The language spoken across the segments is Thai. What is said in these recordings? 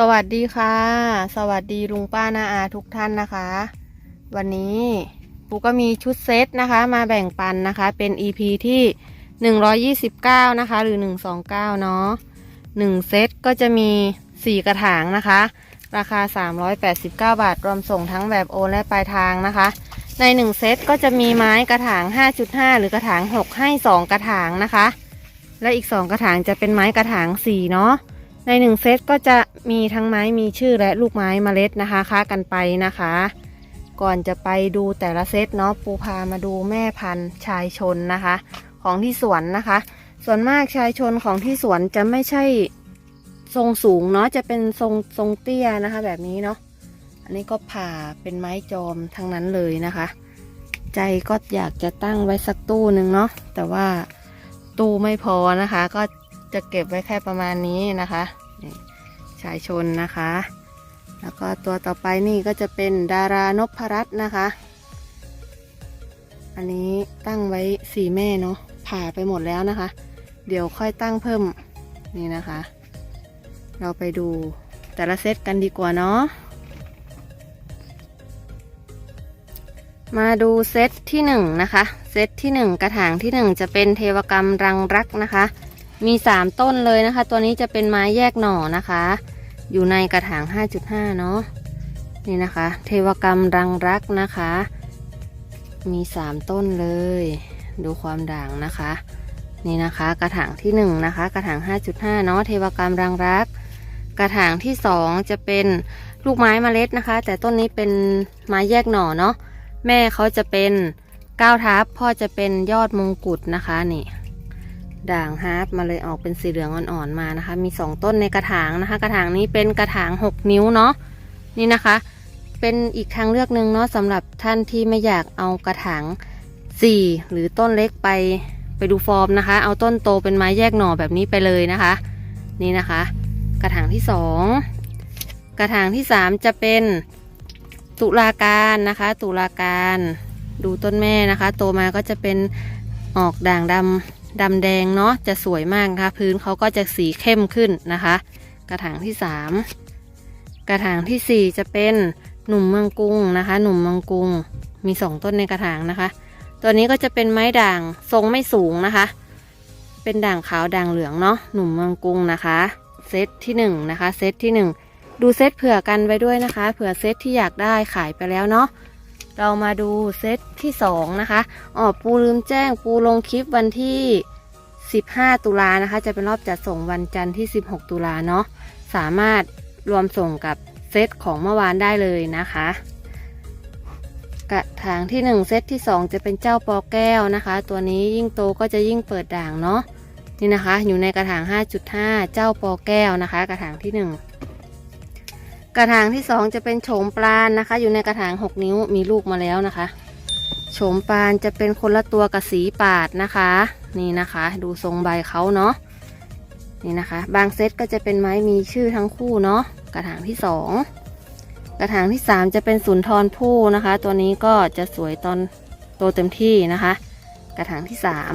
สวัสดีค่ะ สวัสดีลุงป้านาอาทุกท่านนะคะ วันนี้ปูก็มีชุดเซตนะคะ มาแบ่งปันนะคะ เป็น EP ที่ 129 นะคะ หรือ 129 เนาะ1เซตก็จะมี 4 กระถางนะคะ ราคา 389 บาท รวมส่งทั้งแบบโอนและปลายทางนะคะ ใน 1 เซตก็จะมีไม้กระถาง 5.5 หรือกระถาง 6 ให้ 2 กระถางนะคะ และอีก 2 กระถางจะเป็นไม้กระถาง 4 เนาะ ในหนึ่งเซตก็จะมีทั้งไม้มีชื่อและลูกไม้เมล็ดนะคะค้ากันไปนะคะ ก่อนจะไปดูแต่ละเซตเนาะปูพามาดูแม่พันธุ์ชายชนนะคะ ของที่สวนนะคะ ส่วนมากชายชนของที่สวนจะไม่ใช่ทรงสูงเนาะจะเป็นทรงทรงเตี้ยนะคะ แบบนี้เนาะอันนี้ก็ผ่าเป็นไม้จอมทั้งนั้นเลยนะคะ ใจก็อยากจะตั้งไว้สักตู้หนึ่งเนาะแต่ว่าตู้ไม่พอนะคะก็ จะเก็บไว้แค่ประมาณนี้นะคะชายชนนะคะ แล้วก็ตัวต่อไปนี่ก็จะเป็นดารานพรัตน์นะคะ อันนี้ตั้งไว้สี่แม่เนาะผ่าไปหมดแล้วนะคะ เดี๋ยวค่อยตั้งเพิ่มนี่นะคะ เราไปดูแต่ละเซตกันดีกว่าเนาะมาดูเซตที่หนึ่งนะคะ เซตที่หนึ่งกระถางที่หนึ่งจะเป็นเทวกรรมรังรักนะคะ มีสามต้นเลยนะคะ ตัวนี้จะเป็นไม้แยกหน่อนะคะ อยู่ในกระถาง 5.5 เนาะนี่นะคะ เทวกรรมรังรักนะคะ มีสามต้นเลย ดูความด่างนะคะ นี่นะคะ กระถางที่หนึ่งนะคะ กระถาง 5.5 เนาะเทวกรรมรังรัก กระถางที่สองจะเป็นลูกไม้เมล็ดนะคะ แต่ต้นนี้เป็นไม้แยกหน่อเนาะแม่เขาจะเป็นก้าวทับพ่อจะเป็นยอดมงกุฎนะคะนี่ ด่างฮาร์ปมาเลยออกเป็นสีเหลืองอ่อนๆมานะคะ มี2ต้นในกระถางนะคะ กระถางนี้เป็นกระถาง6นิ้วเนาะนี่นะคะ เป็นอีกทางเลือกหนึ่งเนาะสำหรับท่านที่ไม่อยากเอากระถาง4หรือต้นเล็กไปไปดูฟอร์มนะคะ เอาต้นโตเป็นไม้แยกหน่อแบบนี้ไปเลยนะคะ นี่นะคะ กระถางที่2กระถางที่3จะเป็นตุลาการนะคะ ตุลาการดูต้นแม่นะคะ โตมาก็จะเป็นออกด่างดำ ดำแดงเนาะจะสวยมากนะคะพื้นเขาก็จะสีเข้มขึ้นนะคะ กระถางที่ 3 กระถางทีสี่ 4 จะเป็นหนุ่มเมืองกรุงนะคะ หนุ่มเมืองกรุงมี 2 ต้นในกระถางนะคะ ตัวนี้ก็จะเป็นไม้ด่างทรงไม่สูงนะคะ เป็นด่างขาวด่างเหลืองเนาะหนุ่มเมืองกรุงนะคะเซตที่1นะคะเซตที่ 1 ดูเซตเผื่อกันไว้ด้วยนะคะ เผื่อเซตที่อยากได้ขายไปแล้วเนาะ เรามาดูเซตที่ 2 นะคะอ๋อปูลืมแจ้งปูลงคลิปวันที่ 15 ตุลานะคะ จะเป็นรอบจัดส่งวันจันทร์ที่ 16 ตุลาเนาะสามารถรวมส่งกับเซตของเมื่อวานได้เลยนะคะ กระถางที่ 1 เซตที่ 2 จะเป็นเจ้าปอแก้วนะคะ ตัวนี้ยิ่งโตก็จะยิ่งเปิดด่างเนาะนี่นะคะ อยู่ในกระถาง 5.5 เจ้าปอแก้วนะคะ กระถางที่ 1 กระถางที่2จะเป็นโฉมปลานนะคะ อยู่ในกระถาง 6 นิ้วมีลูกมาแล้วนะคะโฉมปลานจะเป็นคนละตัวกับสีปาดนะคะ นี่นะคะ ดูทรงใบเขาเนาะนี่นะคะ บางเซตก็จะเป็นไม้มีชื่อทั้งคู่เนาะกระถางที่สองกระถางที่สามจะเป็นสุนทรภู่นะคะ ตัวนี้ก็จะสวยตอนโตเต็มที่นะคะ กระถางที่สาม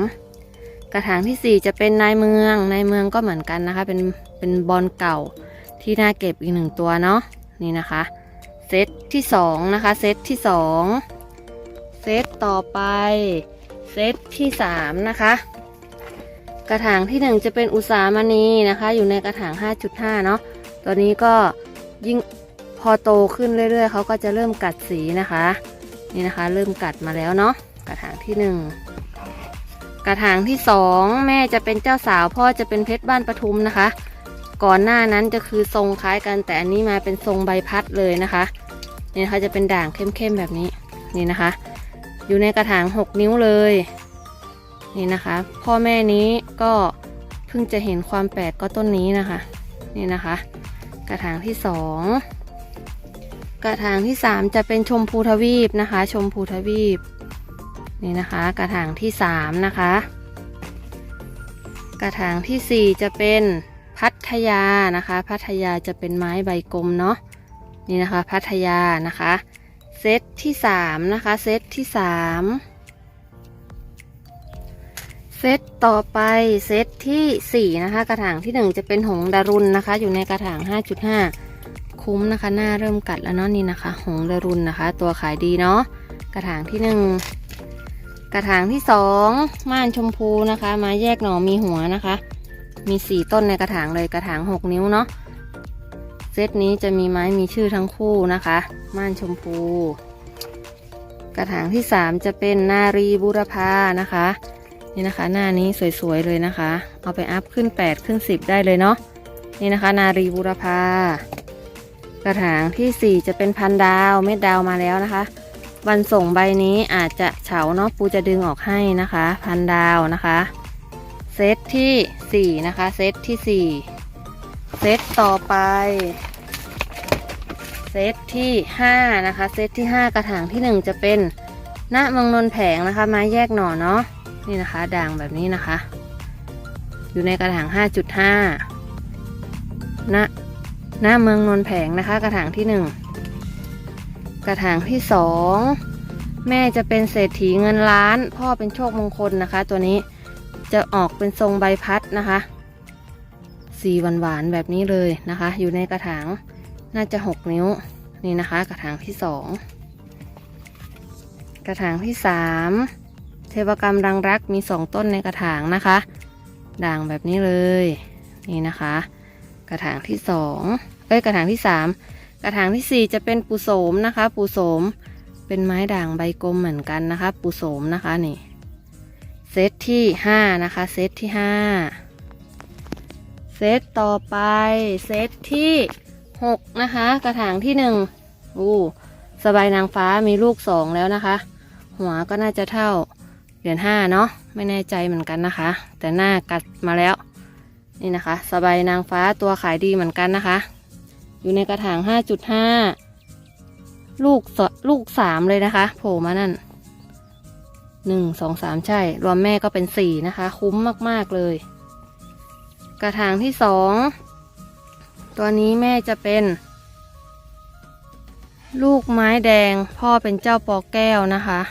กระถางที่สี่จะเป็นนายเมืองนายเมืองก็เหมือนกันนะคะ เป็นเป็นบอลเก่า ที่น่าเก็บอีกหนึ่งตัวเนาะนี่นะคะเซตที่สองนะคะเซตที่สองเซตต่อไปเซตที่3นะคะกระถางที่1จะเป็นอุสามณีนะคะ อยู่ในกระถาง 5.5 เนาะตัวนี้ก็ยิ่งพอโตขึ้นเรื่อยๆเขาก็จะเริ่มกัดสีนะคะ นี่นะคะ เริ่มกัดมาแล้วเนาะกระถางที่1กระถางที่2แม่จะเป็นเจ้าสาวพ่อจะเป็นเพชรบ้านปทุมนะคะ ก่อนหน้านั้นจะคือทรงคล้ายกัน แต่อันนี้มาเป็นทรงใบพัดเลยนะคะนี่นะคะจะเป็นด่างเข้มๆแบบนี้นี่นะคะ อยู่ในกระถาง 6 นิ้วเลยนี่นะคะ พ่อแม่นี้ก็เพิ่งจะเห็นความแปลกก็ต้นนี้นะคะ นี่นะคะ กระถางที่ 2 กระถางที่ 3 จะเป็นชมพูทวีปนะคะ ชมพูทวีปนี่นะคะ กระถางที่ 3 นะคะ กระถางทีสี่4 จะเป็น พัทยานะคะ พัทยาจะเป็นไม้ใบกลมเนาะนี่นะคะ พัทยานะคะ เซตที่สามนะคะเซตที่สามเซตต่อไปเซตที่สี่นะคะ กระถางที่หนึ่งจะเป็นหงดารุณนะคะ อยู่ในกระถางห้าจุดห้าคุ้มนะคะ หน้าเริ่มกัดแล้วเนาะนี่นะคะ หงส์เรือรุนนะคะ ตัวขายดีเนาะกระถางที่หนึ่งกระถางที่สองม่านชมพูนะคะ มาแยกหน่อมีหัวนะคะ มีสี่ต้นในกระถางเลยกระถางหกนิ้วเนาะเซตนี้จะมีไม้มีชื่อทั้งคู่นะคะ ม่านชมพู กระถางที่สามจะเป็นนารีบุรพานะคะ นี่นะคะ หน้านี้สวยๆเลยนะคะ เอาไปอัพขึ้น8ขึ้น10ได้เลยเนาะนี่นะคะ นารีบุรพากระถางที่4จะเป็นพันดาวเม็ดดาวมาแล้วนะคะวันส่งใบนี้อาจจะเฉาเนาะปูจะดึงออกให้นะคะ พันดาวนะคะ ซตที่4นะคะ เซตที่4เซตต่อไป เซตที่5นะคะ เซตที่ 5 กระถางที่ 1 จะเป็นณเมืองนนแผงนะคะ ไม้แยกหน่อเนาะ นี่นะคะ ด่างแบบนี้นะคะ อยู่ในกระถาง 5.5ณหน้าเมืองนนแผงนะคะ กระถางที่ 1 กระถางที่ 2 แม่จะเป็นเศรษฐีเงินล้าน พ่อเป็นโชคมงคลนะคะ ตัวนี้ จะออกเป็นทรงใบพัดนะคะ สีหวานๆแบบนี้เลยนะคะ อยู่ในกระถางน่าจะ 6 นิ้วนี่นะคะ กระถางที่ 2 กระถางที่ 3 เทวกรรมรังรักมีสองต้นในกระถางนะคะ ด่างแบบนี้เลยนี่นะคะ กระถางที่สองเอ้ยกระถางที่สามกระถางที่สี่จะเป็นปูโสมนะคะ ปูโสมเป็นไม้ด่างใบกลมเหมือนกันนะคะ ปูโสมนะคะนี่ เซตที่ห้านะคะ เซตที่ห้าเซตต่อไป เซตที่หกนะคะ กระถางที่หนึ่งอู้สบายนางฟ้ามีลูกสองแล้วนะคะ หัวก็น่าจะเท่าเหรียญห้าเนาะไม่แน่ใจเหมือนกันนะคะ แต่หน้ากัดมาแล้ว นี่นะคะ สบายนางฟ้าตัวขายดีเหมือนกันนะคะ อยู่ในกระถาง 5.5 ลูกสลูกสามเลยนะคะ โผล่มานั่น หนึ่งสองสามใช่ รวมแม่ก็เป็นสี่นะคะ คุ้มมากๆเลย กระถางที่สองตัวนี้แม่จะเป็น ลูกไม้แดง พ่อเป็นเจ้าปอแก้วนะคะ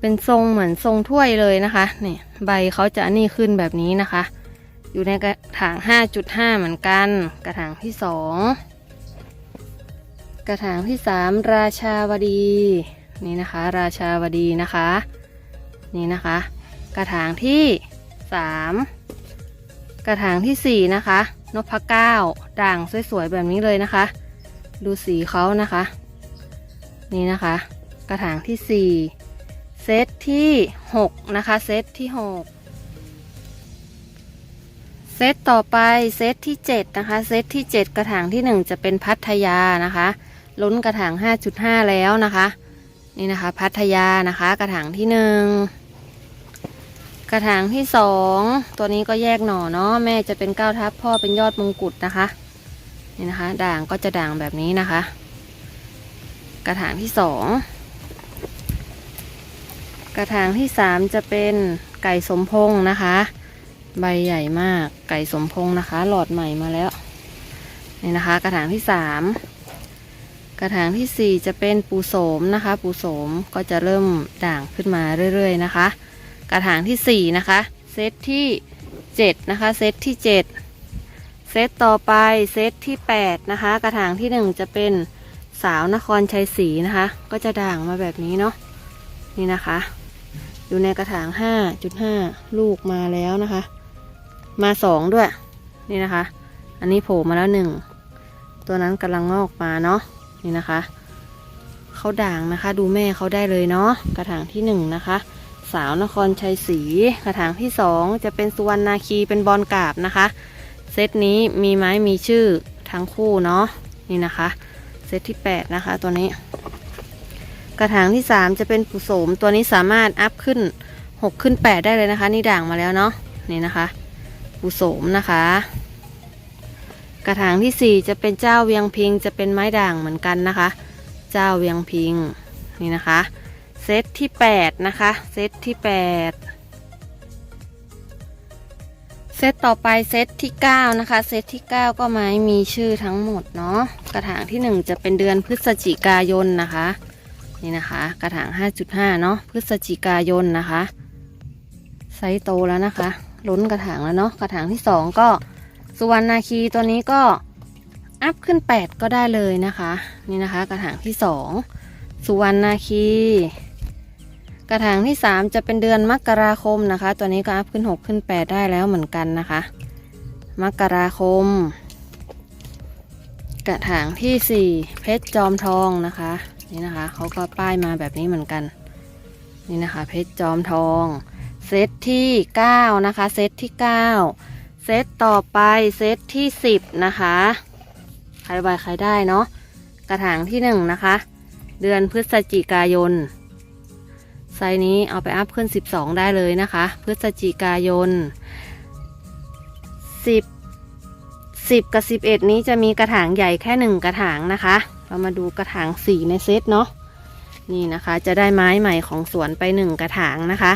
เป็นทรงเหมือนทรงถ้วยเลยนะคะนี่ใบเขาจะนี่ขึ้นแบบนี้นะคะ อยู่ในกระถาง 5.5 เหมือนกัน กระถางที่2กระถางที่3ราชาวดี นี่นะคะ ราชาวดีนะคะ นี่นะคะ กระถางที่3กระถางทีสี่4นะคะนพเก้าด่างสวยๆแบบนี้เลยนะคะ ดูสีเขานะคะ นี่นะคะ กระถางที่4เซตที่6นะคะเซตที่6เซตต่อไปเซตที่7นะคะเซตที่7กระถางที่1จะเป็นพัทยานะคะ ล้นกระถาง5.5แล้วนะคะ นี่นะคะ พัทยานะคะ กระถางที่1กระถางที่2ตัวนี้ก็แยกหน่อเนาะแม่จะเป็นก้าวทับพ่อเป็นยอดมงกุฎนะคะ นี่นะคะ ด่างก็จะด่างแบบนี้นะคะ กระถางที่2กระถางที่3จะเป็นไก่สมพงนะคะ ใบใหญ่มากไก่สมพงนะคะ หลอดใหม่มาแล้วนี่นะคะ กระถางที่3 กระถางทีสี่ 4 จะเป็นปูโสมนะคะ ปูโสมก็จะเริ่มด่างขึ้นมาเรื่อยๆนะคะ กระถางที่ 4 นะคะเซตที่ 7 นะคะเซตที่ 7 เซตต่อไปเซตที่ 8 นะคะ กระถางที่ 1 จะเป็นสาวนครชัยศรีนะคะ ก็จะด่างมาแบบนี้เนาะนี่นะคะ อยู่ในกระถาง 5.5 ลูกมาแล้วนะคะ มาสองด้วยนี่นะคะ อันนี้โผล่มาแล้วหนึ่งตัวนั้นกำลังงอกมาเนาะ นี่นะคะเขาด่างนะคะ ดูแม่เขาได้เลยเนาะกระถางที่หนึ่งนะคะ สาวนครชัยศรีกระถางที่สองจะเป็นสุวรรณนาคีเป็นบอลกาบนะคะ เซตนี้มีไม้มีชื่อทั้งคู่เนาะนี่นะคะ เซตที่แปดนะคะตัวนี้ กระถางที่สามจะเป็นปุโสมตัวนี้สามารถอัพขึ้นหกขึ้นแปดได้เลยนะคะ นี่ด่างมาแล้วเนาะนี่นะคะปุโสมนะคะ กระถางที่สี่จะเป็นเจ้าเวียงพิง จะเป็นไม้ด่างเหมือนกันนะคะ เจ้าเวียงพิงนี่นะคะเซตที่แปดนะคะ เซตที่แปดเซตต่อไปเซตที่ 9 นะคะ เซตที่ 9 ก็ไม้มีชื่อทั้งหมดเนาะกระถางที่ 1 จะเป็นเดือนพฤศจิกายนนะคะ นี่นะคะ กระถาง 5.5 เนาะพฤศจิกายนนะคะไซส์โตแล้วนะคะ ล้นกระถางแล้วเนาะกระถางที่ 2 ก็ สุวรรณนาคีตัวนี้ก็อัพขึ้น 8 ก็ได้เลยนะคะ นี่นะคะ กระถางที่ 2 สุวรรณนาคี กระถางที่ 3 จะเป็นเดือนมกราคมนะคะ ตัวนี้ก็อัพขึ้น 6 ขึ้น 8 ได้แล้วเหมือนกันนะคะ มกราคม กระถางทีสี่4 เพชรจอมทองนะคะ นี่นะคะเขาก็ป้ายมาแบบนี้เหมือนกัน นี่นะคะ เพชรจอมทอง เซตที่ 9 นะคะ เซตที่ 9 เซตต่อไปเซตที่10นะคะใครไวใครได้เนาะกระถางที่1นะคะ เดือนพฤศจิกายนไซนี้เอาไปอัพขึ้น 12 ได้เลยนะคะ พฤศจิกายน 10 10 กับ 11 นี้จะมีกระถางใหญ่แค่ 1 กระถางนะคะ เรามาดูกระถางสีในเซตเนาะนี่นะคะจะได้ไม้ใหม่ของสวนไป 1 กระถางนะคะ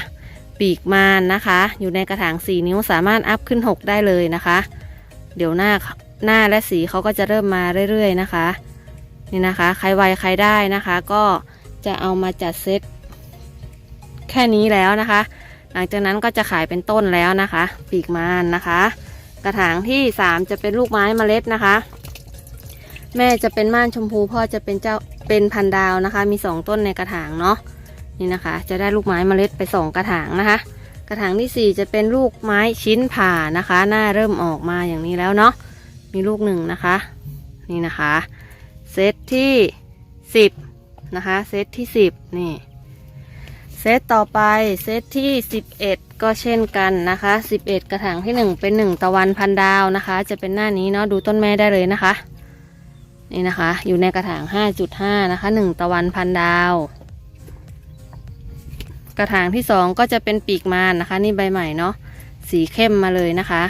ปีกมานนะคะ อยู่ในกระถาง 4 นิ้วสามารถอัพขึ้น 6 ได้เลยนะคะ เดี๋ยวหน้าหน้าและสีเขาก็จะเริ่มมาเรื่อยๆนะคะนี่นะคะใครไวใครได้นะคะ ก็จะเอามาจัดเซตแค่นี้แล้วนะคะ หลังจากนั้นก็จะขายเป็นต้นแล้วนะคะ ปีกมานนะคะ กระถางที่ 3 จะเป็นลูกไม้เมล็ดนะคะ แม่จะเป็นม่านชมพูพ่อจะเป็นเจ้าเป็นพันดาวนะคะ มี 2 ต้นในกระถางเนาะ นี่นะคะ จะได้ลูกไม้เมล็ดไป2กระถางนะคะ กระถางทีสี่ 4 จะเป็นลูกไม้ชิ้นผ่านะคะ หน้าเริ่มออกมาอย่างนี้แล้วเนาะมีลูกหนึ่งนะคะ นี่นะคะเซตที่ 10 นะคะเซตที่ 10 นี่เซตต่อไปเซตที่ 11 ก็เช่นกันนะคะ 11 กระถางที่ 1 เป็น 1 ตะวันพันดาวนะคะ จะเป็นหน้านี้เนาะดูต้นแม่ได้เลยนะคะ นี่นะคะ อยู่ในกระถาง 5.5 นะคะ 1 ตะวันพันดาว กระถางที่2ก็จะเป็นปีกมานนะคะ นี่ใบใหม่เนาะสีเข้มมาเลยนะคะ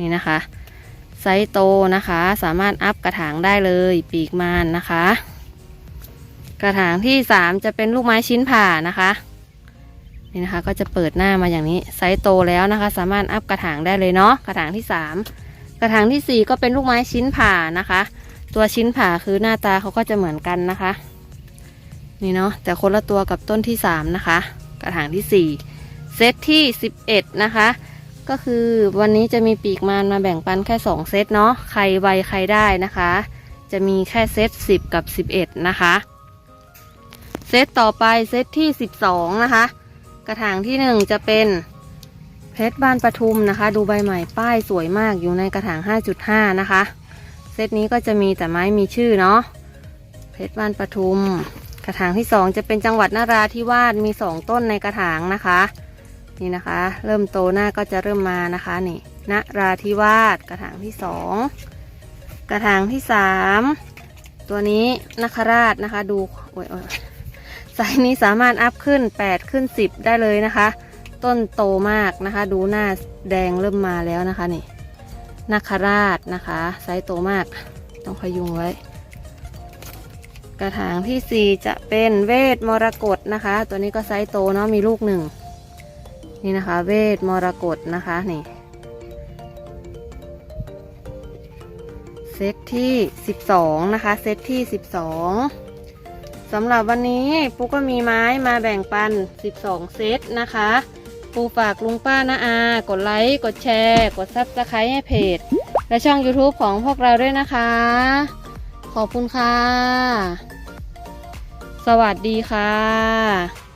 นี่นะคะ ไซส์โตนะคะ สามารถอัพกระถางได้เลยปีกมานนะคะ กระถางที่3จะเป็นลูกไม้ชิ้นผ่านะคะนี่นะคะก็จะเปิดหน้ามาอย่างนี้ไซส์โตแล้วนะคะ สามารถอัพกระถางได้เลยเนาะกระถางที่ 3 กระถางทีสี่4 ก็เป็นลูกไม้ชิ้นผ่านะคะ ตัวชิ้นผ่าคือหน้าตาเขาก็จะเหมือนกันนะคะ นี่เนาะแต่คนละตัวกับต้นที่ 3 นะคะ กระถางที่ 4 เซตที่ 11 นะคะ ก็คือวันนี้จะมีปีกมานมาแบ่งปันแค่ 2 เซตเนาะใครไวใครได้นะคะ จะมีแค่เซต 10 กับ 11 นะคะ เซตต่อไปเซตที่ 12 นะคะ กระถางที่ 1 จะเป็นเพชรบ้านปทุมนะคะ ดูใบใหม่ป้ายสวยมากอยู่ในกระถาง 5.5 นะคะ เซตนี้ก็จะมีแต่ไม้มีชื่อเนาะเพชรบ้านปทุม กระถางที่2จะเป็นจังหวัดนราธิวาสมี2ต้นในกระถางนะคะ นี่นะคะ เริ่มโตหน้าก็จะเริ่มมานะคะนี่นราธิวาสกระถางที่2กระถางที่3ตัวนี้นคราชนะคะดูโอ้ยไซส์นี้สามารถอัพขึ้น 8 ขึ้น 10 ได้เลยนะคะ ต้นโตมากนะคะ ดูหน้าแดงเริ่มมาแล้วนะคะนี่นคราชนะคะ ไซส์โตมาก ต้องพยุงไว้ กระถางที่ 4 จะเป็นเวทมรกตนะคะ ตัวนี้ก็ไซส์โตเนาะมีลูกหนึ่งนี่นะคะ เวทมรกตนะคะนี่เซตที่ 12 นะคะ เซตที่ 12สำหรับวันนี้ปูก็มีไม้มาแบ่งปัน 12 เซตนะคะปูฝากลุงป้านาอา กดไลค์กดแชร์ กดซับสไครต์ให้เพจ และช่อง YouTube ของพวกเราด้วยนะคะ ขอบคุณค่ะ สวัสดีค่ะ